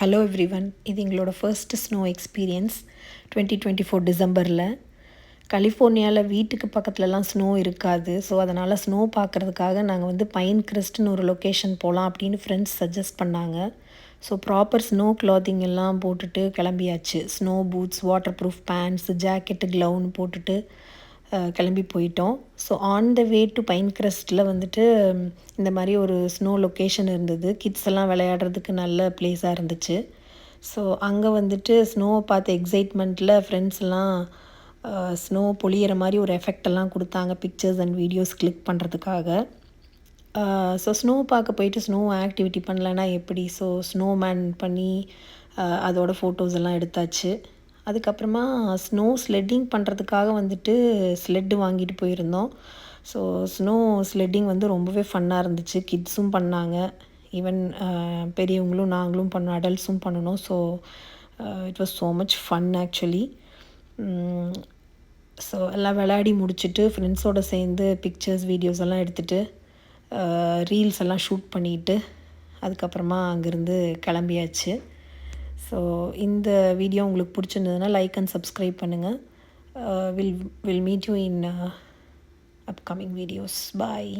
Hello every one இது எங்களோட first snow experience twenty twenty four டிசம்பரில். கலிஃபோர்னியாவில் வீட்டுக்கு பக்கத்துலலாம் ஸ்னோ இருக்காது. ஸோ அதனால் ஸ்னோ பார்க்குறதுக்காக நாங்கள் வந்து பைன் கிறிஸ்ட்னு ஒரு லொக்கேஷன் போகலாம் அப்படின்னு ஃப்ரெண்ட்ஸ் சஜஸ்ட் பண்ணாங்க. ஸோ ப்ராப்பர் ஸ்னோ கிளாத்திங் எல்லாம் போட்டுட்டு கிளம்பியாச்சு. Snow boots waterproof pants jacket க்ளவுன்னு போட்டுட்டு கிளம்பி போயிட்டோம். So on the way to pine கிரஸ்ட்டில் வந்துட்டு இந்த மாதிரி ஒரு ஸ்னோ லொக்கேஷன் இருந்தது. கிட்ஸ் எல்லாம் விளையாடுறதுக்கு நல்ல பிளேஸாக இருந்துச்சு. ஸோ அங்கே வந்துட்டு ஸ்னோவை பார்த்த எக்ஸைட்மெண்ட்டில் ஃப்ரெண்ட்ஸ் எல்லாம் ஸ்னோ பொழியிற மாதிரி ஒரு எஃபெக்ட் எல்லாம் கொடுத்தாங்க பிக்சர்ஸ் அண்ட் வீடியோஸ் கிளிக் பண்ணுறதுக்காக ஸோ ஸ்னோ பார்க்க போயிட்டு ஸ்னோ ஆக்டிவிட்டி பண்ணலன்னா எப்படி? ஸோ ஸ்னோ மேன் பண்ணி அதோட ஃபோட்டோஸ் எல்லாம் எடுத்தாச்சு. அதுக்கப்புறமா ஸ்னோ ஸ்லெட்டிங் பண்ணுறதுக்காக வந்துட்டு ஸ்லெட்டு வாங்கிட்டு போயிருந்தோம். ஸோ ஸ்னோ ஸ்லெட்டிங் வந்து ரொம்பவே ஃபன்னாக இருந்துச்சு. கிட்ஸும் பண்ணாங்க. ஈவன் பெரியவங்களும் நாங்களும் பண்ணோம். அடல்ட்ஸும் பண்ணணும். So it was so much fun actually so எல்லாம் விளையாடி முடிச்சுட்டு ஃப்ரெண்ட்ஸோடு சேர்ந்து பிக்சர்ஸ் வீடியோஸ் எல்லாம் எடுத்துகிட்டு ரீல்ஸ் எல்லாம் ஷூட் பண்ணிட்டு அதுக்கப்புறமா அங்கேருந்து கிளம்பியாச்சு. ஸோ இந்த வீடியோ உங்களுக்கு பிடிச்சிருந்ததுன்னா லைக் அண்ட் சப்ஸ்கிரைப் பண்ணுங்கள் will will meet you in upcoming videos bye